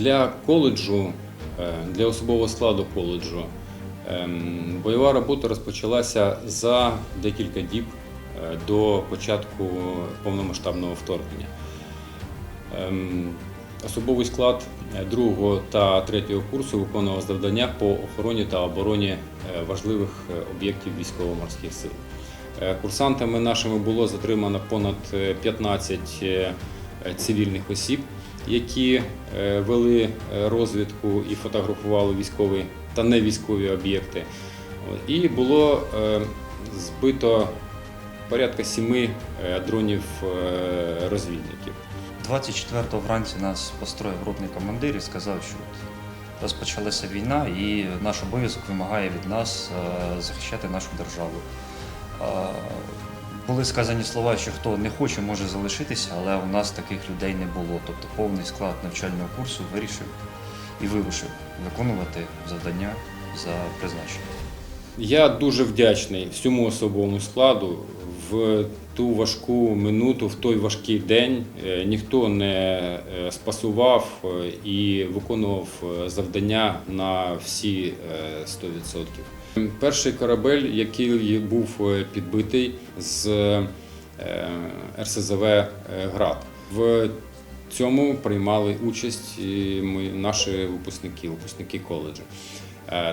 Для коледжу, е, для особового складу коледжу ем, бойова робота розпочалася за декілька діб е, до початку повномасштабного вторгнення. Ем, Особовий склад е, другого та третього курсу виконував завдання по охороні та обороні важливих об'єктів військово-морських сил. Курсантами нашими було затримано понад е, 15 е, цивільних осіб, які е, вели е, розвідку і фотографували військові та невійськові об'єкти. І було е, збито порядка сіми дронів розвідників. 24-го вранці нас построїв групний командир і сказав, що розпочалася війна і наш обов'язок вимагає від нас захищати нашу державу. Були сказані слова, що хто не хоче, може залишитися, але у нас таких людей не було. Тобто повний склад навчального курсу вирішив і вирушив виконувати завдання за призначенням. Я дуже вдячний всьому особовому складу. В ту важку минуту, в той важкий день е, ніхто не е, спасував е, і виконував завдання на всі е, 100%. Перший корабель, який був е, підбитий з е, РСЗВ е, Град. В цьому приймали участь і наші випускники, випускники коледжу.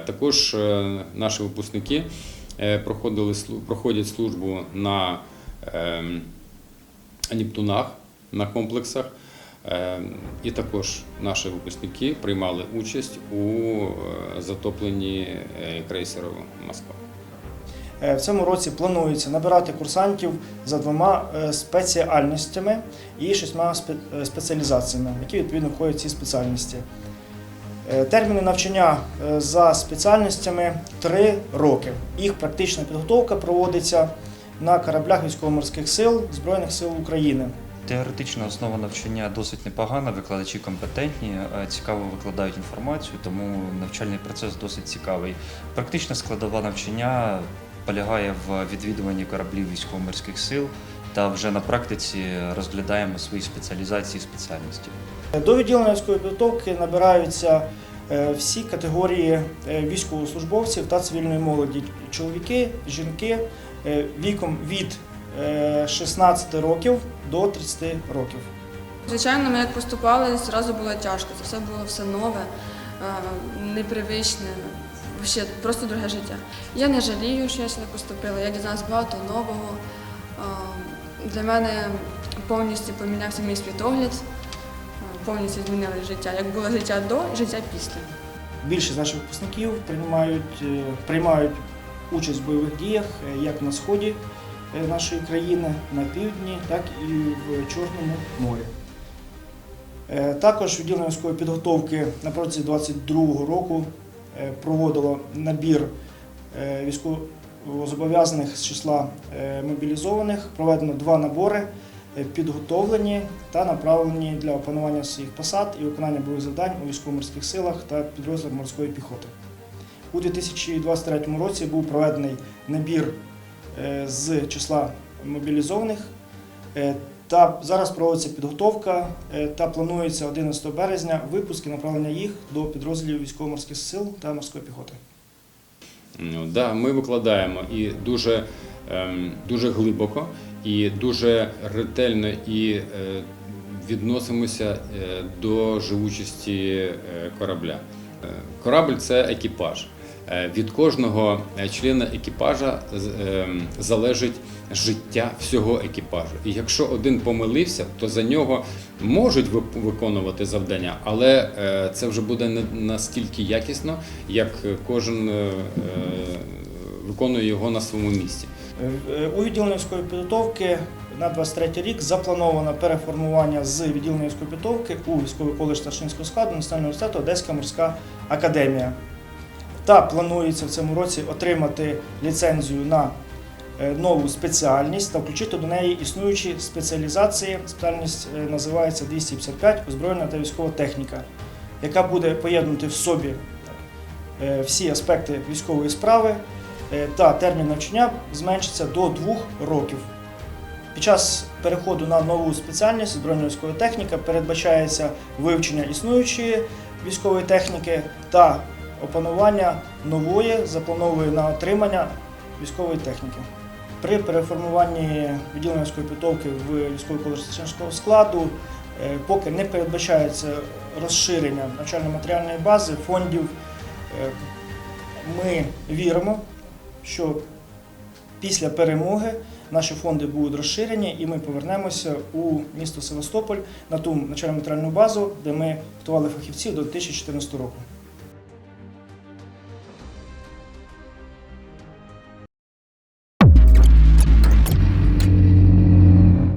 Також наші випускники проходили, проходять службу на ем, Нептунах, на комплексах. Е, І також наші випускники приймали участь у е, затопленні е, крейсеру Москва. Е, В цьому році планується набирати курсантів за двома спеціальностями і шістьма спеціалізаціями, які відповідно входять в ці спеціальності. Терміни навчання за спеціальностями 3 роки. Їх практична підготовка проводиться на кораблях військово-морських сил Збройних сил України. Теоретична основа навчання досить непогана, викладачі компетентні, е, цікаво викладають інформацію, тому навчальний процес досить цікавий. Практична складова навчання полягає в відвідуванні кораблів військово-морських сил та вже на практиці розглядаємо свої спеціалізації і спеціальності. До відділення військової підготовки набираються е, всі категорії е, військовослужбовців та цивільної молоді: чоловіки, жінки віком від 16 років до 30 років. Звичайно, ми як поступали, зразу було тяжко. Це все було все нове, е, непривичне, ще просто друге життя. Я не жалію, що я сюди поступила. Я дізналась багато нового. Е, Для мене повністю помінявся мій світогляд, е, повністю змінилося життя. Як було життя до життя після. Більшість наших випускників приймають, е, приймають участь в бойових діях е, як на сході е, нашої країни, на півдні, так і в Чорному морі. Е, Також відділення військової підготовки на протязі 22 року е, проводило набір е, військовозобов'язаних з числа е, мобілізованих. Проведено два набори, е, підготовлені та направлені для опанування своїх посад і виконання бойових завдань у військово-морських силах та підрозділах морської піхоти. У 2023 році був проведений набір е, з числа мобілізованих. е, Та зараз проводиться підготовка е, та планується 11 березня випуск і направлення їх до підрозділів військово-морських сил та морської піхоти. Ну, да, ми викладаємо і дуже, ем, дуже глибоко, і дуже ретельно і е, відносимося е, до живучості е, корабля. Е, Корабль це екіпаж. Е, Від кожного е, члена екіпажа ем, залежить життя всього екіпажу. І якщо один помилився, то за нього можуть виконувати завдання, але е, це вже буде не настільки якісно, як кожен виконує його на своєму місці. У відділенні військової підготовки на 23 рік заплановано переформування з відділення військової підготовки у військовий коледж старшинського складу Національного університету Одеська морська академія. Та планується в цьому році отримати ліцензію на е, нову спеціальність та включити до неї існуючі спеціалізації. Спеціальність е, називається 255 озброєння та військова техніка, яка буде поєднувати в собі е, всі аспекти військової справи, та термін навчання зменшиться до двох років. Під час переходу на нову спеціальність збройна військова техніка передбачається вивчення існуючої військової техніки та опанування нової, запланової на отримання військової техніки. При переформуванні відділення військової підготовки в військовий коледж складу е, поки не передбачається розширення навчально-матеріальної бази фондів. Е, Ми віримо, що після перемоги наші фонди будуть розширені, і ми повернемося у місто Севастополь на ту навчально-матеріальну базу, де ми готували фахівців до 2014 року.